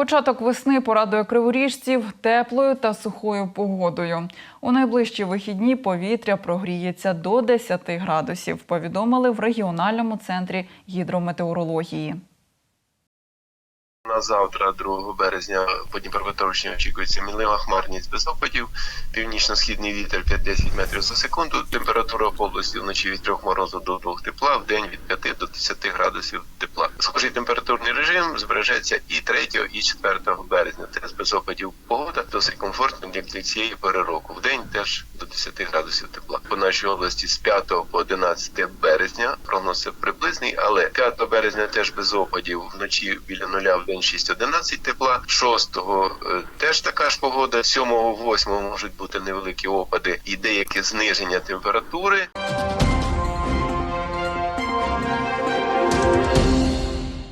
Початок весни порадує криворіжців теплою та сухою погодою. У найближчі вихідні повітря прогріється до 10 градусів, повідомили в регіональному центрі гідрометеорології. На завтра, 2 березня, по Дніпропетровщині очікується мінлива хмарність без опадів, північно-східний вітер 5-10 метрів за секунду, температура по області вночі від 3 морозу до 2 тепла, в день від 5 до 10 градусів тепла. Схожий температурний режим збережеться і 3, і 4 березня. Це без опадів погода, досить комфортно для цієї пори року. В день теж до 10 градусів тепла. По нашій області з 5 по 11 березня прогноз приблизний, але 5 березня теж без опадів, вночі біля нуля, в день 6-11 тепла. 6 е, теж така ж погода. 7 8 можуть бути невеликі опади і деяке зниження температури.